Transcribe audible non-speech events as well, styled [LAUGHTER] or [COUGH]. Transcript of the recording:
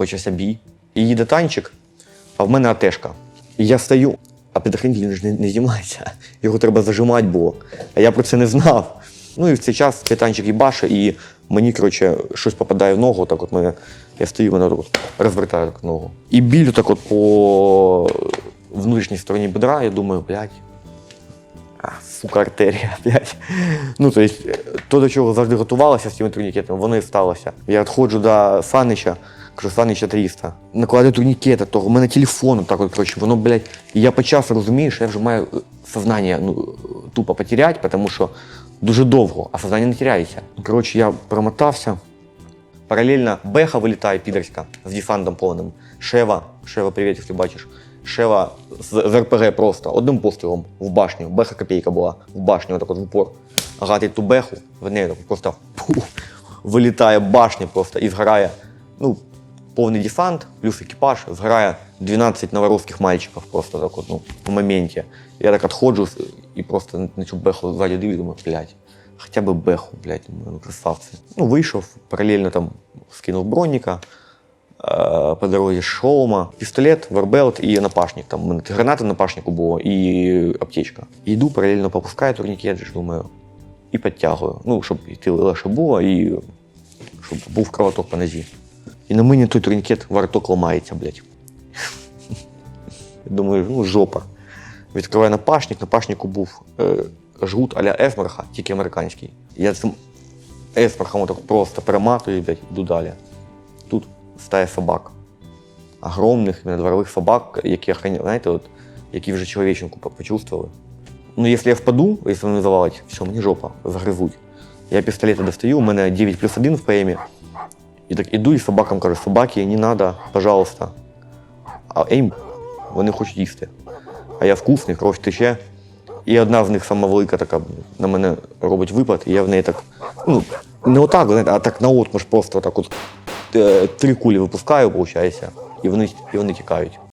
почався бій. І їде танчик, а в мене АТшка. І я стою, а ж не, не знімається. Його треба зажимати було. А я про це не знав. Ну і в цей час цей танчик їбаше, і мені, коротше, щось попадає в ногу. Так от мене, я стою, мене так от розвертає так ногу. І біль так от по внутрішній стороні бедра, я думаю, блядь, а, сука, артерія, [LAUGHS] блядь. Ну, то есть, то, до чого завжди готувалося з цими турнікетами, воно і сталося. Я відходжу до Санича, кажу, Санича 300. Накладаю турнікети, то в мене телефон, так от, коротше, воно, блядь, і я розумію, що я вже маю е, сознання ну, тупо потеряти, тому що дуже довго, а сознання не теряється. Коротше, я промотався. Паралельно Беха вилітає підерська з десантом повним. Шева, Шева, привіт, якщо бачиш. Шева з, з РПГ просто одним пострілом в башню. Беха копійка була в башню, отак от в упор. Гатить ту беху, в неї просто пух, вилітає башня просто і згорає. Ну, повний десант, плюс екіпаж, згорає 12 новорусских мальчиків просто так от, ну, в моменті. Я так відходжу і просто на цю беху ззаді дивлюсь, думаю, блядь, хоча б беху, блядь, красавці. Ну, вийшов, паралельно там скинув броніка, е, по дорозі шолома, пістолет, вербелт і напашник. Там у граната напашнику було і аптечка. Йду, паралельно попускаю турнікет, думаю, і підтягую. Ну, щоб йти легше було, і щоб був кровоток по нозі. І на мені той турнікет вороток ламається, блядь. Думаю, ну, жопа. Відкриваю напашник, напашнику був е, жгут а-ля Есмарха, тільки американський. Я цим Есмархом так просто перематую, блядь, йду далі. Тут стає собак. Огромних дворових собак, які знаєте, от, які вже чоловіченку по- почувствовали. Ну, якщо я впаду, якщо вони завалять, все, мені жопа, загризуть. Я пістолета достаю, у мене 9 плюс 1 в ПМі. І так іду і собакам кажу, собаки, не треба, пожалуйста. А їм вони хочуть їсти. А я вкусний, кров тече. І одна з них сама велика така на мене робить випад, і я в неї так, ну, не отак, знаєте, а так наотмаш просто так от е, три кулі випускаю, виходить, і вони, і вони тікають.